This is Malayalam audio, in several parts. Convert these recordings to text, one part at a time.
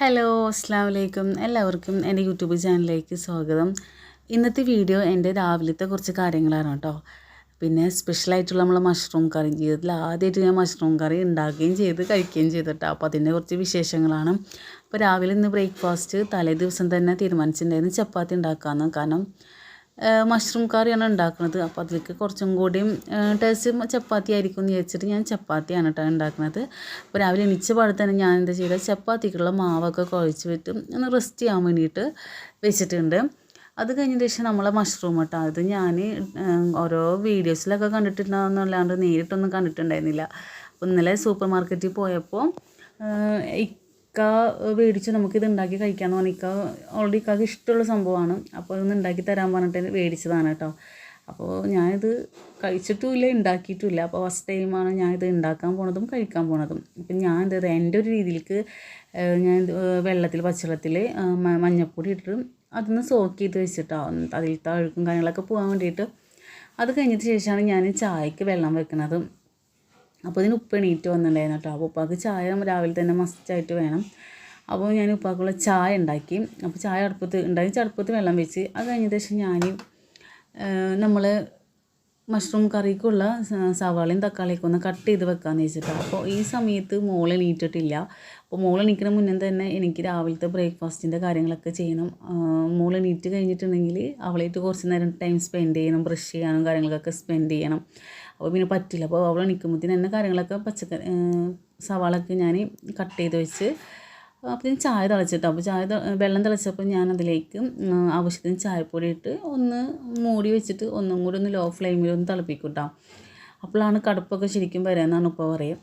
ഹലോ അസ്സാം വലൈക്കും എല്ലാവർക്കും എന്റെ യൂട്യൂബ് ചാനലിലേക്ക് സ്വാഗതം. ഇന്നത്തെ വീഡിയോ എന്റെ രാവിലത്തെ കുറച്ച് കാര്യങ്ങളാണ് കേട്ടോ. പിന്നെ സ്പെഷ്യലായിട്ടുള്ള നമ്മൾ മഷ്റൂം കറി ജീവിതത്തിൽ ആദ്യമായിട്ട് ഞാൻ മഷ്റൂം കറി ഉണ്ടാക്കുകയും ചെയ്ത് കഴിക്കുകയും ചെയ്തിട്ടോ അപ്പോൾ അതിന്റെ കുറച്ച് വിശേഷങ്ങളാണ്. അപ്പോൾ രാവിലെ ഇന്ന് ബ്രേക്ക്ഫാസ്റ്റ് തലേ ദിവസം തന്നെ തീരുമാനിച്ചിട്ടുണ്ടായിരുന്നു ചപ്പാത്തി ഉണ്ടാക്കാമെന്ന്. കാരണം മഷ്റൂം കറിയാണ് ഉണ്ടാക്കുന്നത് അപ്പോൾ അതിലേക്ക് കുറച്ചും കൂടിയും ടേസ്റ്റ് ചപ്പാത്തി ആയിരിക്കും എന്ന് വിചാരിച്ചിട്ട് ഞാൻ ചപ്പാത്തിയാണ് കേട്ടോ ഉണ്ടാക്കുന്നത് അപ്പോൾ രാവിലെ എണീച്ച പാടെ തന്നെ ഞാൻ എന്താ ചെയ്യുക ചപ്പാത്തിക്കുള്ള മാവൊക്കെ കുഴച്ച് വിട്ട് ഒന്ന് റെസ്റ്റ് ചെയ്യാൻ വേണ്ടിയിട്ട് വെച്ചിട്ടുണ്ട്. അത് കഴിഞ്ഞതിന് ശേഷം നമ്മളെ മഷ്റൂം കേട്ടോ. അത് ഞാൻ ഓരോ വീഡിയോസിലൊക്കെ കണ്ടിട്ടുണ്ടാകുന്നല്ലാണ്ട് നേരിട്ടൊന്നും കണ്ടിട്ടുണ്ടായിരുന്നില്ല. ഇന്നലെ സൂപ്പർ മാർക്കറ്റിൽ പോയപ്പോൾ ഇക്ക മേടിച്ച് നമുക്കിത് ഉണ്ടാക്കി കഴിക്കാമെന്ന് പറഞ്ഞാൽ ഇക്ക ഓൾറെഡി ഇക്കാക്ക് ഇഷ്ടമുള്ള സംഭവമാണ്. അപ്പോൾ അതൊന്ന് ഉണ്ടാക്കി തരാൻ പറഞ്ഞിട്ട് മേടിച്ചതാണ് കേട്ടോ. അപ്പോൾ ഞാനിത് കഴിച്ചിട്ടുമില്ല ഉണ്ടാക്കിയിട്ടുമില്ല. അപ്പോൾ ഫസ്റ്റ് ടൈമാണ് ഞാനിത് ഉണ്ടാക്കാൻ പോണതും കഴിക്കാൻ പോണതും. അപ്പം ഞാൻ ഇത് എന്റെ ഒരു രീതിയിലേക്ക് ഞാൻ വെള്ളത്തിൽ പച്ചവെള്ളത്തിൽ മഞ്ഞൾപ്പൊടി ഇട്ടിട്ട് അതൊന്ന് സോക്ക് ചെയ്ത് വെച്ചിട്ടോ. അതിൽ അഴുക്കും കാര്യങ്ങളൊക്കെ പോകാൻ വേണ്ടിയിട്ട്. അത് കഴിഞ്ഞിട്ട് ശേഷമാണ് ഞാൻ ചായക്ക് വെള്ളം വെക്കുന്നത് അപ്പോൾ ഇതിന് ഉപ്പ് എണീറ്റ് വന്നിട്ടുണ്ടായിരുന്നു കേട്ടോ. അപ്പോൾ ഉപ്പാക്ക് ചായ രാവിലെ തന്നെ മസ്റ്റായിട്ട് വേണം. അപ്പോൾ ഞാൻ ഉപ്പാക്കുള്ള ചായ ഉണ്ടാക്കി. അപ്പോൾ ചായ അടുപ്പത്ത് ഉണ്ടാക്കി അടുപ്പത്ത് വെള്ളം വെച്ച് അത് കഴിഞ്ഞ ശേഷം ഞാൻ നമ്മൾ മഷ്റൂം കറിക്കുള്ള സവാളയും തക്കാളിയൊക്കെ ഒന്ന് കട്ട് ചെയ്ത് വെക്കാമെന്ന് വെച്ചിട്ടാണ് അപ്പോൾ ഈ സമയത്ത് മോളെ എണീറ്റിട്ടില്ല. അപ്പോൾ മോൾ എണീക്കുന്ന മുന്നേ തന്നെ എനിക്ക് രാവിലത്തെ ബ്രേക്ക്ഫാസ്റ്റിന്റെ കാര്യങ്ങളൊക്കെ ചെയ്യണം. മോൾ എണീറ്റ് കഴിഞ്ഞിട്ടുണ്ടെങ്കിൽ അവളായിട്ട് കുറച്ച് നേരം ടൈം സ്പെൻഡ് ചെയ്യണം ബ്രഷ് ചെയ്യാനും കാര്യങ്ങളൊക്കെ സ്പെൻഡ് ചെയ്യണം. അപ്പോൾ പിന്നെ പറ്റില്ല. അപ്പോൾ അവൾ എണീക്കുമ്പോഴത്തേന് തന്നെ കാര്യങ്ങളൊക്കെ പച്ചക്കറി സവാളൊക്കെ ഞാൻ കട്ട് ചെയ്ത് വെച്ച് അപ്പോൾ ചായ തിളച്ചിട്ടോ അപ്പോൾ ചായ വെള്ളം തിളച്ചപ്പോൾ ഞാൻ അതിലേക്ക് ആവശ്യത്തിന് ചായപ്പൊടി ഇട്ട് ഒന്ന് മൂടി വെച്ചിട്ട് ഒന്നും കൂടി ഒന്ന് ലോ ഫ്ലെയിമിൽ ഒന്ന് തിളപ്പിക്കും കേട്ടോ അപ്പോഴാണ് കടുപ്പൊക്കെ ശരിക്കും വരാമെന്നാണ് ഇപ്പോൾ പറയും.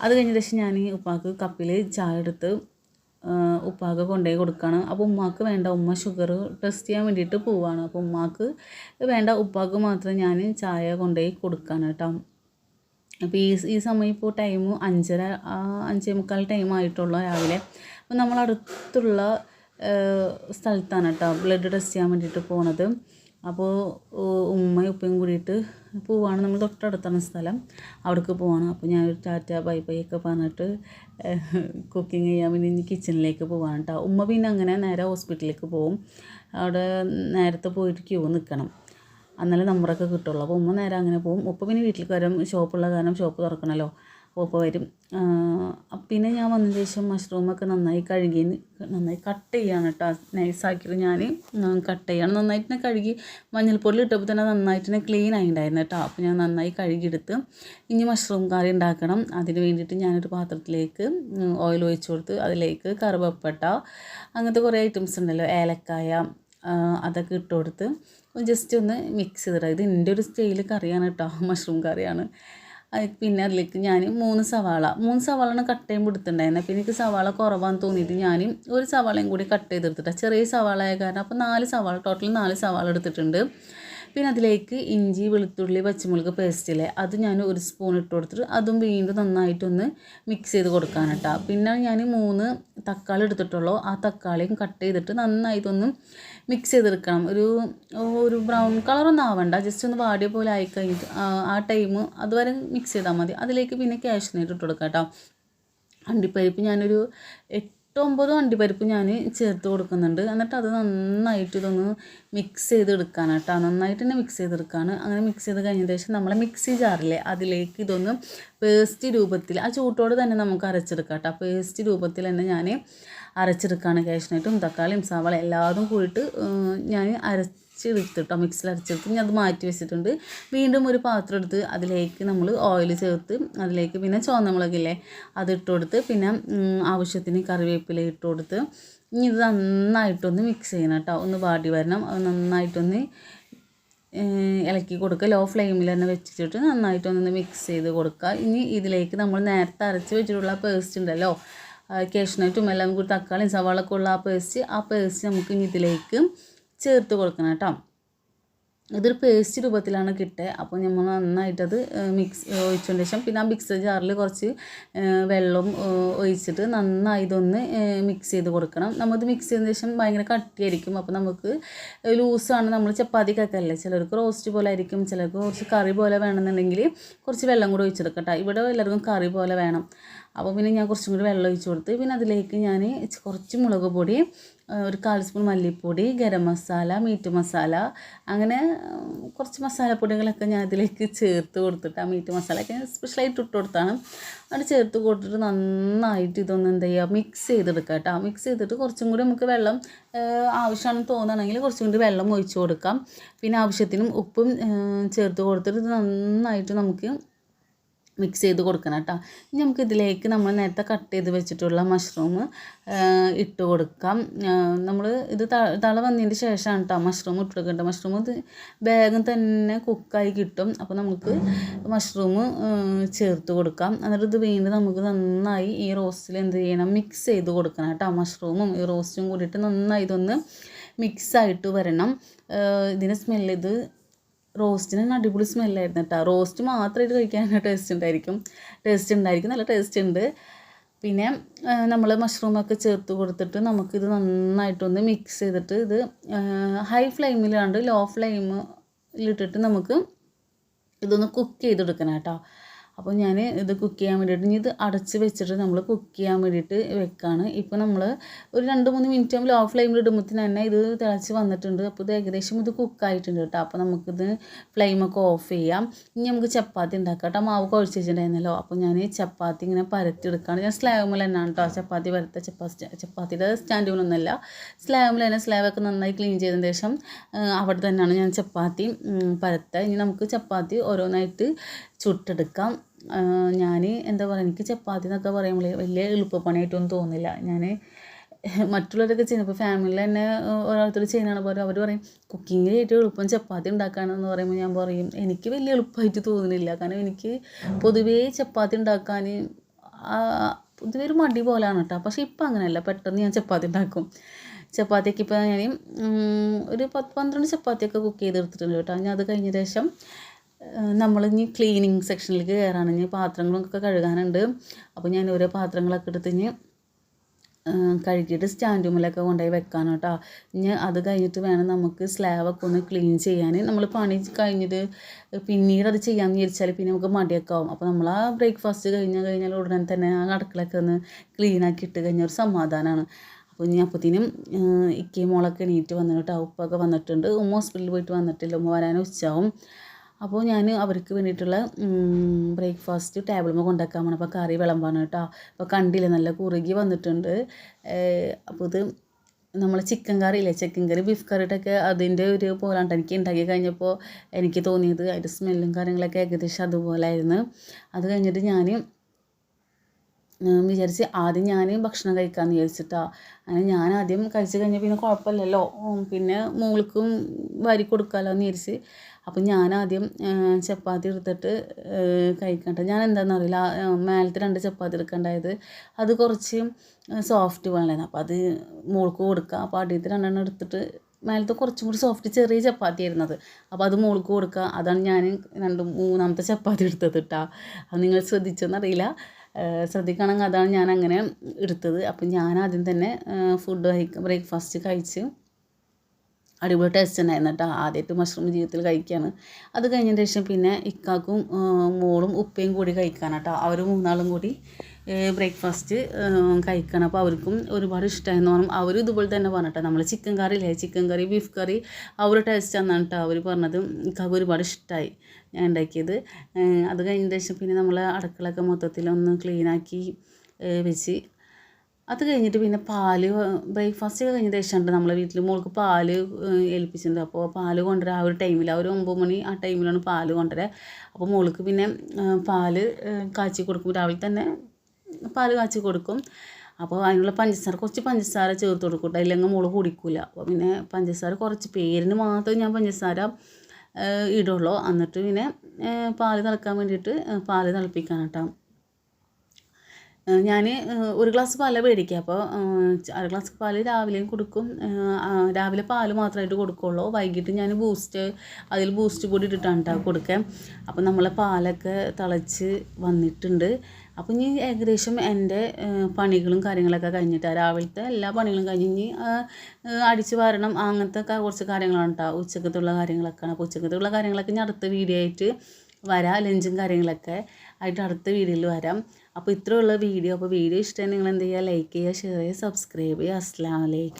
അത് കഴിഞ്ഞ ശേഷം ഞാൻ ഉപ്പാക്ക് കപ്പിൽ ചായ എടുത്ത് ഉപ്പാക്ക് കൊണ്ടുപോയി കൊടുക്കുകയാണ് അപ്പോൾ ഉമ്മാക്ക് വേണ്ട ഉമ്മ ഷുഗർ ടെസ്റ്റ് ചെയ്യാൻ വേണ്ടിയിട്ട് പോവുകയാണ് അപ്പോൾ ഉമ്മാക്ക് വേണ്ട ഉപ്പാക്ക് മാത്രം ഞാൻ ചായ കൊണ്ടുപോയി കൊടുക്കുകയാണ് കേട്ടോ. അപ്പോൾ ഈ ഈ സമയം ഇപ്പോൾ ടൈം അഞ്ചര അഞ്ചേ മുക്കാൽ ടൈം ആയിട്ടുള്ള രാവിലെ. അപ്പോൾ നമ്മൾ അടുത്തുള്ള സ്ഥലത്താണ് കേട്ടോ ബ്ലഡ് ടെസ്റ്റ് ചെയ്യാൻ വേണ്ടിയിട്ട് പോണത്. അപ്പോൾ ഉമ്മയും ഉപ്പയും കൂടിയിട്ട് പോവാണ്. നമ്മൾ തൊട്ടടുത്താണ് സ്ഥലം. അവിടേക്ക് പോവാണ്. അപ്പോൾ ഞാൻ ഒരു ടാറ്റ ബൈ ബൈ ഒക്കെ പറഞ്ഞിട്ട് കുക്കിംഗ് ചെയ്യാൻ വേണ്ടി ഇനി കിച്ചണിലേക്ക് പോവാണ് കേട്ടോ ഉമ്മ പിന്നെ അങ്ങനെ നേരെ ഹോസ്പിറ്റലിലേക്ക് പോവും. അവിടെ നേരത്തെ പോയിട്ട് ക്യൂ നിൽക്കണം എന്നാലേ നമ്പറൊക്കെ കിട്ടുള്ളൂ. അപ്പോൾ ഉമ്മ നേരെ അങ്ങനെ പോകും ഉപ്പ പിന്നെ വീട്ടിൽ വരും ഷോപ്പുള്ള കാരണം ഷോപ്പ് തുറക്കണമല്ലോ ഉപ്പ വരും. പിന്നെ ഞാൻ വന്നതിന് ശേഷം മഷ്റൂമൊക്കെ നന്നായി കഴുകി നന്നായി കട്ട് ചെയ്യാണ് കേട്ടോ നൈസാക്കിയിട്ട് ഞാൻ കട്ട് ചെയ്യണം. നന്നായിട്ട് തന്നെ കഴുകി. മഞ്ഞൾപ്പൊടി ഇട്ടപ്പോൾ തന്നെ നന്നായിട്ട് തന്നെ ക്ലീൻ ആയിട്ടുണ്ടായിരുന്നു കേട്ടോ അപ്പോൾ ഞാൻ നന്നായി കഴുകിയെടുത്ത് ഇനി മഷ്റൂം കറി ഉണ്ടാക്കണം അതിന് വേണ്ടിയിട്ട് ഞാനൊരു പാത്രത്തിലേക്ക് ഓയിൽ ഒഴിച്ച് കൊടുത്ത് അതിലേക്ക് കറുവപ്പട്ട അങ്ങനത്തെ കുറേ ഐറ്റംസ് ഉണ്ടല്ലോ ഏലക്കായ അതൊക്കെ ഇട്ട് കൊടുത്ത് ജസ്റ്റ് ഒന്ന് മിക്സ് ചെയ്തിടുക ഇത് എന്റെ ഒരു സ്റ്റൈൽ കറിയാണ് കേട്ടോ മഷ്റൂം കറിയാണ്. പിന്നെ അതിലേക്ക് ഞാൻ മൂന്ന് സവാള മൂന്ന് സവാളാണ് കട്ട് ചെയ്യുമ്പോൾ എടുത്തിട്ടുണ്ടായിരുന്നത് പിന്നെ എനിക്ക് സവാള കുറവാന്ന് തോന്നിയിട്ട് ഞാൻ ഒരു സവാളയും കൂടി കട്ട് ചെയ്തെടുത്തിട്ടാണ് ചെറിയ സവാള ആയ കാരണം അപ്പോൾ നാല് സവാള ടോട്ടൽ നാല് സവാള എടുത്തിട്ടുണ്ട്. പിന്നെ അതിലേക്ക് ഇഞ്ചി വെളുത്തുള്ളി പച്ചമുളക് പേസ്റ്റില്ലേ അത് ഞാൻ ഒരു സ്പൂൺ ഇട്ട് കൊടുത്തിട്ട് അതും വീണ്ടും നന്നായിട്ടൊന്ന് മിക്സ് ചെയ്ത് കൊടുക്കാൻ കേട്ടോ പിന്നെ ഞാൻ മൂന്ന് തക്കാളി എടുത്തിട്ടുള്ളൂ. ആ തക്കാളിയും കട്ട് ചെയ്തിട്ട് നന്നായിട്ടൊന്ന് മിക്സ് ചെയ്തെടുക്കണം. ഒരു ഒരു ബ്രൗൺ കളറൊന്നും ആവണ്ട. ജസ്റ്റ് ഒന്ന് വാടിയ പോലെ ആയി കഴിഞ്ഞിട്ട് ആ ടൈം അതുവരെ മിക്സ് ചെയ്താൽ മതി. അതിലേക്ക് പിന്നെ കാഷ്നട്ട് ഇട്ട് കൊടുക്കാം കേട്ടോ അണ്ടിപ്പരിപ്പ് ഞാനൊരു എട്ട് ഒമ്പത് അണ്ടിപ്പരിപ്പ് ഞാൻ ചേർത്ത് കൊടുക്കുന്നുണ്ട്. എന്നിട്ട് അത് നന്നായിട്ട് ഇതൊന്ന് മിക്സ് ചെയ്തെടുക്കാനാണ് കേട്ടോ നന്നായിട്ട് തന്നെ മിക്സ് ചെയ്തെടുക്കാണ്. അങ്ങനെ മിക്സ് ചെയ്ത് കഴിഞ്ഞ ശേഷം നമ്മളെ മിക്സി ജാറിലെ അതിലേക്ക് ഇതൊന്ന് പേസ്റ്റ് രൂപത്തിൽ ആ ചൂട്ടോട് തന്നെ നമുക്ക് അരച്ചെടുക്കാം കേട്ടോ പേസ്റ്റ് രൂപത്തിൽ തന്നെ ഞാൻ അരച്ചെടുക്കുകയാണ് കാഷ്നട്ടും തക്കാളിയും സവാള എല്ലാതും കൂടിയിട്ട് ഞാൻ അരച്ച് അരച്ചെടുത്തിട്ടോ മിക്സിൽ അരച്ചെടുത്ത് ഞാൻ അത് മാറ്റി വെച്ചിട്ടുണ്ട്. വീണ്ടും ഒരു പാത്രം എടുത്ത് അതിലേക്ക് നമ്മൾ ഓയിൽ ചേർത്ത് അതിലേക്ക് പിന്നെ ചുവന്നമുളകില്ലേ അത് ഇട്ട് കൊടുത്ത് പിന്നെ ആവശ്യത്തിന് കറിവേപ്പില ഇട്ട് കൊടുത്ത് ഇനി ഇത് നന്നായിട്ടൊന്ന് മിക്സ് ചെയ്യണം കേട്ടോ. ഒന്ന് വാടി വരണം. അത് നന്നായിട്ടൊന്ന് ഇളക്കി കൊടുക്കുക. ലോ ഫ്ലെയിമിൽ തന്നെ വെച്ചിട്ട് നന്നായിട്ടൊന്ന് മിക്സ് ചെയ്ത് കൊടുക്കുക. ഇനി ഇതിലേക്ക് നമ്മൾ നേരത്തെ അരച്ച് വെച്ചിട്ടുള്ള പേസ്റ്റ് ഉണ്ടല്ലോ കാഷ്നട്ടും എല്ലാം കൂടി തക്കാളിയും സവാളൊക്കെ ഉള്ള ആ പേസ്റ്റ് ആ പേസ്റ്റ് നമുക്ക് ഇനി ഇതിലേക്ക് ചേർത്ത് കൊടുക്കണം കേട്ടോ. ഇതൊരു പേസ്റ്റ് രൂപത്തിലാണ് കിട്ടുക അപ്പോൾ നമ്മൾ നന്നായിട്ടത് മിക്സ് ഒഴിച്ചതിന് ശേഷം പിന്നെ ആ മിക്സർ ജാറിൽ കുറച്ച് വെള്ളം ഒഴിച്ചിട്ട് നന്നായി ഇതൊന്ന് മിക്സ് ചെയ്ത് കൊടുക്കണം. നമ്മത് മിക്സ് ചെയ്തതിന് ശേഷം ഭയങ്കര കട്ടിയായിരിക്കും. അപ്പോൾ നമുക്ക് ലൂസാണ് നമ്മൾ ചപ്പാത്തിക്കൊക്കെ ചിലർക്ക് റോസ്റ്റ് പോലെ ആയിരിക്കും. ചിലർക്ക് കുറച്ച് കറി പോലെ വേണമെന്നുണ്ടെങ്കിൽ കുറച്ച് വെള്ളം കൂടി ഒഴിച്ചെടുക്കട്ടെ. ഇവിടെ എല്ലാവർക്കും കറി പോലെ വേണം. അപ്പോൾ പിന്നെ ഞാൻ കുറച്ചും കൂടി വെള്ളം ഒഴിച്ച് കൊടുത്ത് പിന്നെ അതിലേക്ക് ഞാൻ കുറച്ച് മുളക് പൊടി ഒരു കാൽ സ്പൂൺ മല്ലിപ്പൊടി ഗരം മസാല മീറ്റ് മസാല അങ്ങനെ കുറച്ച് മസാലപ്പൊടികളൊക്കെ ഞാൻ അതിലേക്ക് ചേർത്ത് കൊടുത്തിട്ട് ആ മീറ്റ് മസാലയൊക്കെ ഞാൻ സ്പെഷ്യലായിട്ട് ഇട്ട് കൊടുത്താണ്. അത് ചേർത്ത് കൊടുത്തിട്ട് നന്നായിട്ട് ഇതൊന്ന് എന്ത് ചെയ്യുക മിക്സ് ചെയ്തെടുക്കുക കേട്ടോ. മിക്സ് ചെയ്തിട്ട് കുറച്ചും കൂടി നമുക്ക് വെള്ളം ആവശ്യമാണെന്ന് തോന്നുകയാണെങ്കിൽ കുറച്ചും കൂടി വെള്ളം ഒഴിച്ച് കൊടുക്കാം. പിന്നെ ആവശ്യത്തിനും ഉപ്പും ചേർത്ത് കൊടുത്തിട്ട് ഇത് നന്നായിട്ട് നമുക്ക് മിക്സ് ചെയ്ത് കൊടുക്കണം കേട്ടോ ഇനി നമുക്ക് ഇതിലേക്ക് നമ്മൾ നേരത്തെ കട്ട് ചെയ്ത് വെച്ചിട്ടുള്ള മഷ്റൂം ഇട്ട് കൊടുക്കാം. നമ്മൾ ഇത് തള വന്നതിന് ശേഷമാണ് കേട്ടോ മഷ്റൂം ഇട്ട് കൊടുക്കേണ്ടത്. മഷ്റൂം ഇത് വേഗം തന്നെ കുക്കായി കിട്ടും. അപ്പോൾ നമുക്ക് മഷ്റൂം ചേർത്ത് കൊടുക്കാം. എന്നിട്ട് ഇത് വീണ്ടും നമുക്ക് നന്നായി ഈ റോസ്റ്റിൽ എന്ത് ചെയ്യണം? മിക്സ് ചെയ്ത് കൊടുക്കണം കേട്ടോ മഷ്റൂമും ഈ റോസ്റ്റും കൂടിയിട്ട് നന്നായി ഇതൊന്ന് മിക്സായിട്ട് വരണം. ഇതിന്റെ സ്മെല്ല് ഇത് റോസ്റ്റിന് തന്നെ അടിപൊളി സ്മെല്ലായിരുന്നു കേട്ടോ റോസ്റ്റ് മാത്രമായിട്ട് കഴിക്കാൻ ടേസ്റ്റ് ഉണ്ടായിരിക്കും. ടേസ്റ്റ് ഉണ്ടായിരിക്കും. നല്ല ടേസ്റ്റ് ഉണ്ട്. പിന്നെ നമ്മൾ മഷ്റൂമൊക്കെ ചേർത്ത് കൊടുത്തിട്ട് നമുക്കിത് നന്നായിട്ടൊന്ന് മിക്സ് ചെയ്തിട്ട് ഇത് ഹൈ ഫ്ലെയിമിലാണ്ട് ലോ ഫ്ലെയിമിലിട്ടിട്ട് നമുക്ക് ഇതൊന്ന് കുക്ക് ചെയ്തെടുക്കണം കേട്ടോ അപ്പോൾ ഞാൻ ഇത് കുക്ക് ചെയ്യാൻ വേണ്ടിയിട്ട് ഇനി ഇത് അടച്ച് വെച്ചിട്ട് നമ്മൾ കുക്ക് ചെയ്യാൻ വേണ്ടിയിട്ട് വെക്കാണ്. ഇപ്പോൾ നമ്മൾ ഒരു രണ്ട് മൂന്ന് മിനിറ്റ് നമ്മൾ ലോ ഫ്ലെയിമിൽ ഇടുമ്പോഴത്തേന് തന്നെ ഇത് തിളച്ച് വന്നിട്ടുണ്ട്. അപ്പോൾ ഇത് ഏകദേശം ഇത് കുക്കായിട്ടുണ്ട് കേട്ടോ. അപ്പോൾ നമുക്കിത് ഫ്ലെയിമൊക്കെ ഓഫ് ചെയ്യാം. ഇനി നമുക്ക് ചപ്പാത്തി ഉണ്ടാക്കാം കേട്ടോ. മാവ് കുഴച്ച് വെച്ചിട്ടുണ്ടായിരുന്നല്ലോ അപ്പോൾ ഞാൻ ചപ്പാത്തി ഇങ്ങനെ പരത്തി പരത്തിയെടുക്കുകയാണ് ഞാൻ സ്ലാബിൽ തന്നെയാണ് കേട്ടോ ചപ്പാത്തി പരത്ത ചപ്പാത്തി ചപ്പാത്തിയുടെ സ്റ്റാൻഡുകളൊന്നുമല്ല സ്ലാബിൽ തന്നെ സ്ലാബൊക്കെ നന്നായി ക്ലീൻ ചെയ്തതിന് ശേഷം അവിടെ തന്നെയാണ് ഞാൻ ചപ്പാത്തി പരത്തുക ഇനി നമുക്ക് ചപ്പാത്തി ഓരോന്നായിട്ട് ചുട്ടെടുക്കാം. ഞാൻ എന്താ പറയുക എനിക്ക് ചപ്പാത്തി എന്നൊക്കെ പറയുമ്പോൾ വലിയ എളുപ്പപ്പണിയായിട്ടൊന്നും തോന്നില്ല ഞാൻ മറ്റുള്ളവരൊക്കെ ചെയ്യുന്നത് ഇപ്പോൾ ഫാമിലിയിൽ തന്നെ ഓരോരുത്തർ ചെയ്യുന്നതാണ് പറയും അവർ പറയും കുക്കിങ്ങിൽ ഏറ്റവും എളുപ്പം ചപ്പാത്തി ഉണ്ടാക്കാനെന്ന് പറയുമ്പോൾ ഞാൻ പറയും എനിക്ക് വലിയ എളുപ്പമായിട്ട് തോന്നുന്നില്ല. കാരണം എനിക്ക് പൊതുവേ ചപ്പാത്തി ഉണ്ടാക്കാൻ പൊതുവേ ഒരു മടി പോലെയാണ് കേട്ടോ പക്ഷേ ഇപ്പം അങ്ങനെയല്ല. പെട്ടെന്ന് ഞാൻ ചപ്പാത്തി ഉണ്ടാക്കും. ചപ്പാത്തിക്ക് ഇപ്പോൾ ഞാൻ ഒരു പത്ത് പന്ത്രണ്ട് ചപ്പാത്തിയൊക്കെ കുക്ക് ചെയ്തെടുത്തിട്ടുണ്ട് കേട്ടോ ഞാൻ അത് കഴിഞ്ഞ ശേഷം നമ്മളിനി ക്ലീനിങ് സെക്ഷനിലേക്ക് കയറാണ് ഇനി പാത്രങ്ങളൊക്കെ കഴുകാനുണ്ട്. അപ്പോൾ ഞാൻ ഓരോ പാത്രങ്ങളൊക്കെ എടുത്ത് ഇനി കഴുകിയിട്ട് സ്റ്റാൻഡുമിലൊക്കെ കൊണ്ടുപോയി വെക്കാൻ കേട്ടോ. ഇനി അത് കഴിഞ്ഞിട്ട് വേണം നമുക്ക് സ്ലാബൊക്കെ ഒന്ന് ക്ലീൻ ചെയ്യാൻ നമ്മൾ പണി കഴിഞ്ഞിട്ട് പിന്നീട് അത് ചെയ്യാമെന്ന് വിചാരിച്ചാൽ പിന്നെ നമുക്ക് മടിയൊക്കെ ആവും. അപ്പോൾ നമ്മൾ ആ ബ്രേക്ക്ഫാസ്റ്റ് കഴിഞ്ഞാൽ കഴിഞ്ഞാൽ ഉടനെ തന്നെ ആ അടുക്കളൊക്കെ ഒന്ന് ക്ലീൻ ആക്കി ഇട്ട് കഴിഞ്ഞാൽ ഒരു സമാധാനമാണ് അപ്പോൾ ഇനി അപ്പത്തേനും ഇക്കയും മോളൊക്കെ എണീറ്റ് വന്നിട്ട് ഉപ്പൊക്കെ വന്നിട്ടുണ്ട്. ഉമ്മ ഹോസ്പിറ്റലിൽ പോയിട്ട് വന്നിട്ടില്ല. ഉമ്മ വരാൻ ഉച്ചയാവും. അപ്പോൾ ഞാൻ അവർക്ക് വേണ്ടിയിട്ടുള്ള ബ്രേക്ക്ഫാസ്റ്റ് ടേബിളിൽ കൊണ്ടാക്കാൻ പോകണം അപ്പോൾ കറി വിളമ്പാണ് കേട്ടോ. അപ്പോൾ കണ്ടില്ലേ നല്ല കുറുകി വന്നിട്ടുണ്ട്. അപ്പോൾ ഇത് നമ്മൾ ചിക്കൻ കറി ഇല്ലേ ചിക്കൻ കറി ബീഫ് കറിയിട്ടൊക്കെ അതിന്റെ ഒരു പോലാണ്ട് എനിക്ക് ഉണ്ടാക്കി കഴിഞ്ഞപ്പോൾ എനിക്ക് തോന്നിയത് അതിന്റെ സ്മെല്ലും കാര്യങ്ങളൊക്കെ ഏകദേശം അതുപോലെ ആയിരുന്നു അത് കഴിഞ്ഞിട്ട് ഞാൻ ഞാൻ വിചാരിച്ച് ആദ്യം ഞാൻ ഭക്ഷണം കഴിക്കാമെന്ന് വിചാരിച്ചിട്ടാ. അങ്ങനെ ഞാൻ ആദ്യം കഴിച്ച് കഴിഞ്ഞാൽ പിന്നെ കുഴപ്പമില്ലല്ലോ. പിന്നെ മോൾക്കും വാരി കൊടുക്കാമല്ലോ എന്ന് വിചാരിച്ച് അപ്പം ഞാൻ ആദ്യം ചപ്പാത്തി എടുത്തിട്ട് കഴിക്കട്ടെ. ഞാൻ എന്താണെന്ന് അറിയില്ല മേലത്തെ രണ്ട് ചപ്പാത്തി എടുക്കണ്ടായത്. അത് കുറച്ച് സോഫ്റ്റ് വേണമായിരുന്നു അപ്പോൾ അത് മോൾക്ക് കൊടുക്കുക അപ്പോൾ അടിയത്തെ രണ്ടെണ്ണം എടുത്തിട്ട് മേലത്തെ കുറച്ചും കൂടി സോഫ്റ്റ് ചെറിയ ചപ്പാത്തി ആയിരുന്നത് അപ്പോൾ അത് മോൾക്ക് കൊടുക്കുക അതാണ് ഞാൻ രണ്ട് മൂന്നാമത്തെ ചപ്പാത്തി എടുത്തത് കേട്ടോ അത് നിങ്ങൾ ശ്രദ്ധിച്ചെന്നറിയില്ല. ശ്രദ്ധിക്കണമെങ്കിൽ അതാണ് ഞാൻ അങ്ങനെ എടുത്തത്. അപ്പം ഞാൻ ആദ്യം തന്നെ ഫുഡ് കഴിക്കുക ബ്രേക്ക്ഫാസ്റ്റ് കഴിച്ച് അടിപൊളി ടേസ്റ്റ് ഉണ്ടായിരുന്നു കേട്ടോ. ആദ്യമായിട്ട് മഷ്റൂം ജീവിതത്തിൽ കഴിക്കുകയാണ് അത് കഴിഞ്ഞതിന് ശേഷം പിന്നെ ഇക്കാക്കും മോളും ഉപ്പയും കൂടി കഴിക്കാനാണ് കേട്ടോ. അവർ മൂന്നാളും കൂടി ബ്രേക്ക്ഫാസ്റ്റ് കഴിക്കണം. അപ്പോൾ അവർക്കും ഒരുപാട് ഇഷ്ടമായിരുന്നു പറഞ്ഞു അവർ ഇതുപോലെ തന്നെ പറഞ്ഞിട്ടോ നമ്മൾ ചിക്കൻ കറി ഇല്ലേ ചിക്കൻ കറി ബീഫ് കറി ആ ടേസ്റ്റ് എന്നാണ് കേട്ടോ അവർ പറഞ്ഞത് ഇക്കാക്ക് ഒരുപാട് ഇഷ്ടമായി ഞാൻ ഉണ്ടാക്കിയത്. അത് കഴിഞ്ഞതിന് ശേഷം പിന്നെ നമ്മൾ അടുക്കളയൊക്കെ മൊത്തത്തിലൊന്ന് ക്ലീനാക്കി വെച്ച് അത് കഴിഞ്ഞിട്ട് പിന്നെ പാൽ ബ്രേക്ക്ഫാസ്റ്റ് കഴിഞ്ഞ ശേഷമുണ്ട് നമ്മളെ വീട്ടിൽ മോൾക്ക് പാൽ ഏൽപ്പിച്ചിട്ടുണ്ട്. അപ്പോൾ പാൽ കൊണ്ടുവരാൻ ആ ഒരു ടൈമിൽ ആ ഒരു ഒമ്പത് മണി ആ ടൈമിലാണ് പാൽ കൊണ്ടുവരാൻ അപ്പോൾ മോൾക്ക് പിന്നെ പാൽ കാച്ചി കൊടുക്കും. രാവിലെ തന്നെ പാൽ കാച്ചി കൊടുക്കും. അപ്പോൾ അതിനുള്ള പഞ്ചസാര കുറച്ച് പഞ്ചസാര ചേർത്ത് കൊടുക്കും കേട്ടോ. ഇല്ലെങ്കിൽ മോൾ കുടിക്കില്ല അപ്പോൾ പിന്നെ പഞ്ചസാര കുറച്ച് പേരിന് മാത്രം ഞാൻ പഞ്ചസാര ഇടുള്ളൂ. എന്നിട്ട് പിന്നെ പാൽ തിളക്കാൻ വേണ്ടിയിട്ട് പാൽ തിളപ്പിക്കാൻ കേട്ടോ. ഞാൻ ഒരു ഗ്ലാസ് പാലാണ് മേടിക്കുക അപ്പോൾ അര ഗ്ലാസ് പാൽ രാവിലെയും കൊടുക്കും. രാവിലെ പാൽ മാത്രമായിട്ട് കൊടുക്കുള്ളൂ. വൈകിട്ട് ഞാൻ ബൂസ്റ്റ് അതിൽ ബൂസ്റ്റ് പൊടി ഇട്ടിട്ടാണ് കൊടുക്കുക അപ്പോൾ നമ്മളെ പാലൊക്കെ തിളച്ച് വന്നിട്ടുണ്ട്. അപ്പോൾ ഇനി ഏകദേശം എന്റെ പണികളും കാര്യങ്ങളൊക്കെ കഴിഞ്ഞിട്ട്. രാവിലത്തെ എല്ലാ പണികളും കഴിഞ്ഞ് ഇനി അടിച്ചു വാരണം അങ്ങനത്തെ കുറച്ച് കാര്യങ്ങളാണ് കേട്ടോ ഉച്ചക്കത്തുള്ള കാര്യങ്ങളൊക്കെയാണ്. അപ്പോൾ ഉച്ചക്കത്തുള്ള കാര്യങ്ങളൊക്കെ ഞാൻ അടുത്ത വീഡിയോ ആയിട്ട് വരാം. ലഞ്ചും കാര്യങ്ങളൊക്കെ ആയിട്ട് അടുത്ത വീഡിയോയിൽ വരാം. അപ്പോൾ ഇത്രയുള്ള വീഡിയോ. അപ്പോൾ വീഡിയോ ഇഷ്ടമായി നിങ്ങൾ എന്ത് ചെയ്യുക? ലൈക്ക് ചെയ്യുക ഷെയർ ചെയ്യുക സബ്സ്ക്രൈബ് ചെയ്യുക. അസ്സാം വലൈക്കും